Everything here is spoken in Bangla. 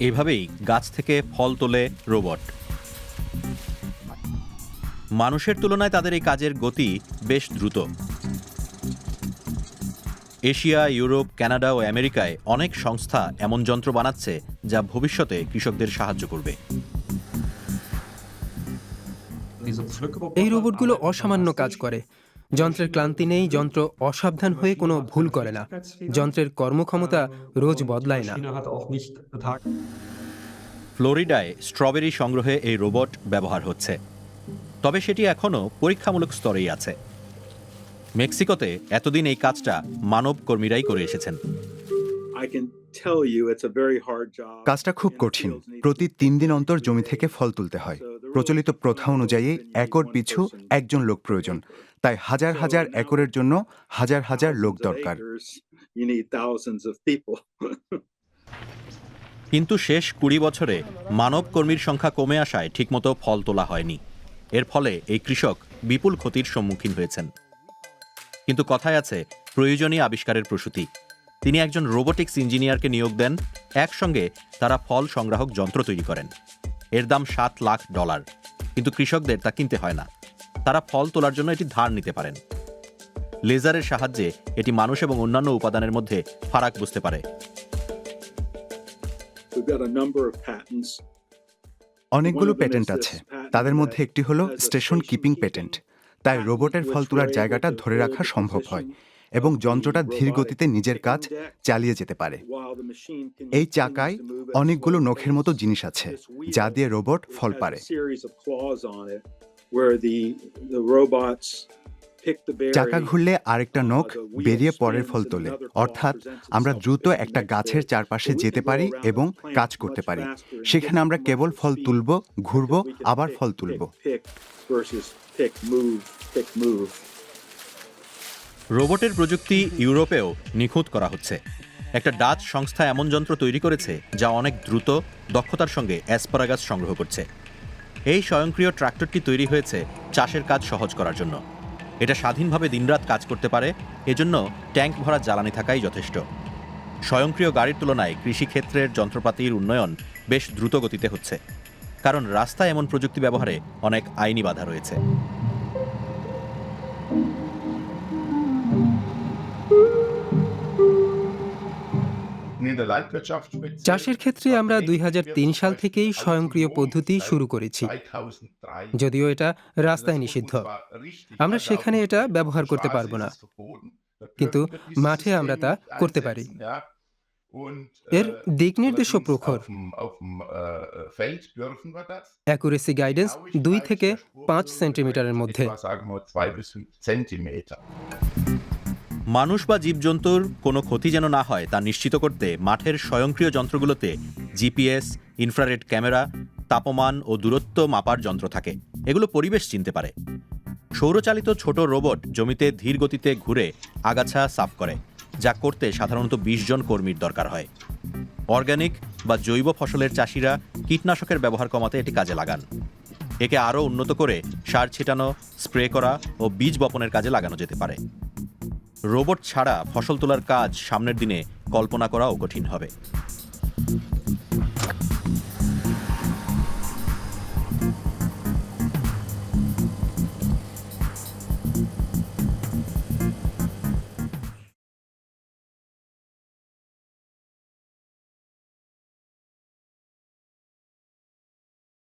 এভাবেই গাছ থেকে ফল তোলে রোবট। মানুষের তুলনায় তাদের এই কাজের গতি বেশ দ্রুত। এশিয়া, ইউরোপ, কানাডা ও আমেরিকায় অনেক সংস্থা এমন যন্ত্র বানাচ্ছে যা ভবিষ্যতে কৃষকদের সাহায্য করবে। এই রোবটগুলো অসামান্য কাজ করে। যন্ত্রের ক্লান্তি নেই যন্ত্র অসাবধান হয়ে কোনো ভুল করে না। যন্ত্রের কর্মক্ষমতা রোজ বদলায় না। ফ্লোরিডায় স্ট্রবেরি সংগ্রহে এই রোবট ব্যবহার হচ্ছে। তবে সেটি এখনও পরীক্ষামূলক স্তরেই আছে। মেক্সিকোতে এতদিন এই কাজটা মানব কর্মীরাই করে এসেছেন. কাজটা খুব কঠিন। প্রতি তিন দিন অন্তর জমি থেকে ফল তুলতে হয়। প্রচলিত প্রথা অনুযায়ী একর পিছু একজন লোক প্রয়োজন। তাই হাজার হাজার একরের জন্য হাজার হাজার লোক দরকার. কিন্তু শেষ কুড়ি বছরে মানব কর্মীর সংখ্যা কমে আসায় ঠিকমতো ফল তোলা হয়নি। এর ফলে এই কৃষক বিপুল ক্ষতির সম্মুখীন হয়েছেন। কিন্তু কথায় আছে প্রয়োজনীয় আবিষ্কারের প্রসূতি। তিনি একজন রোবোটিক্স ইঞ্জিনিয়ারকে নিয়োগ দেন একসঙ্গে তারা ফল সংগ্রাহক যন্ত্র তৈরি করেন। এর দাম সাত লাখ ডলার। কিন্তু কৃষকদের তা কিনতে হয় না। তারা ফল তোলার জন্য এটি ধার নিতে পারেন। লেজারের সাহায্যে এটি মানুষ এবং অন্যান্য উপাদানের মধ্যে ফারাক বুঝতে পারে. অনেকগুলো পেটেন্ট আছে। তাদের মধ্যে একটি হলো স্টেশন কিপিং পেটেন্ট। তাই রোবটের ফল তোলার জায়গাটা ধরে রাখা সম্ভব হয়। এবং যন্ত্রটা ধীর গতিতে নিজের কাজ চালিয়ে যেতে পারে। এই চাকায় অনেকগুলো নখের মতো জিনিস আছে, যা দিয়ে রোবট ফল পারে। চাকা ঘুরলে আরেকটা নখ বেরিয়ে পরের ফল তোলে, অর্থাৎ আমরা দ্রুত একটা গাছের চারপাশে যেতে পারি এবং কাজ করতে পারি। সেখানে আমরা কেবল ফল তুলব, ঘুরব, আবার ফল তুলব। রোবটের প্রযুক্তি ইউরোপেও নিখুঁত করা হচ্ছে। একটা ডাচ সংস্থা এমন যন্ত্র তৈরি করেছে যা অনেক দ্রুত, দক্ষতার সঙ্গে অ্যাসপারাগাস সংগ্রহ করছে। এই স্বয়ংক্রিয় ট্রাক্টরটি তৈরি হয়েছে চাষের কাজ সহজ করার জন্য। এটা স্বাধীনভাবে দিনরাত কাজ করতে পারে, এজন্য ট্যাঙ্ক ভরা জ্বালানি থাকাই যথেষ্ট। স্বয়ংক্রিয় গাড়ির তুলনায় কৃষিক্ষেত্রের যন্ত্রপাতির উন্নয়ন বেশ দ্রুত গতিতে হচ্ছে, কারণ রাস্তায় এমন প্রযুক্তি ব্যবহারে অনেক আইনি বাধা রয়েছে। চাষের ক্ষেত্রে আমরা দুই হাজার তিন সাল থেকেই স্বয়ংক্রিয় পদ্ধতি শুরু করেছি। যদিও এটা রাস্তায় নিষিদ্ধ। আমরা সেখানে এটা ব্যবহার করতে পারব না। কিন্তু মাঠে আমরা তা করতে পারি। এর দিক নির্দেশ প্রখর। অ্যাকুরেসি গাইডেন্স দুই থেকে পাঁচ সেন্টিমিটারের মধ্যে। মানুষ বা জীবজন্তুর কোনো ক্ষতি যেন না হয় তা নিশ্চিত করতে মাঠের স্বয়ংক্রিয় যন্ত্রগুলোতে জিপিএস, ইনফ্রারেড ক্যামেরা, তাপমান ও দূরত্ব মাপার যন্ত্র থাকে। এগুলো পরিবেশ চিনতে পারে। সৌরচালিত ছোট রোবট জমিতে ধীর গতিতে ঘুরে আগাছা সাফ করে, যা করতে সাধারণত বিশ জন কর্মীর দরকার হয়। অর্গানিক বা জৈব ফসলের চাষিরা কীটনাশকের ব্যবহার কমাতে এটি কাজে লাগান। একে আরও উন্নত করে সার ছিটানো, স্প্রে করা ও বীজ বপনের কাজে লাগানো যেতে পারে। রোবট ছাড়া ফসল তোলার কাজ সামনের দিনে কল্পনা করাও কঠিন হবে।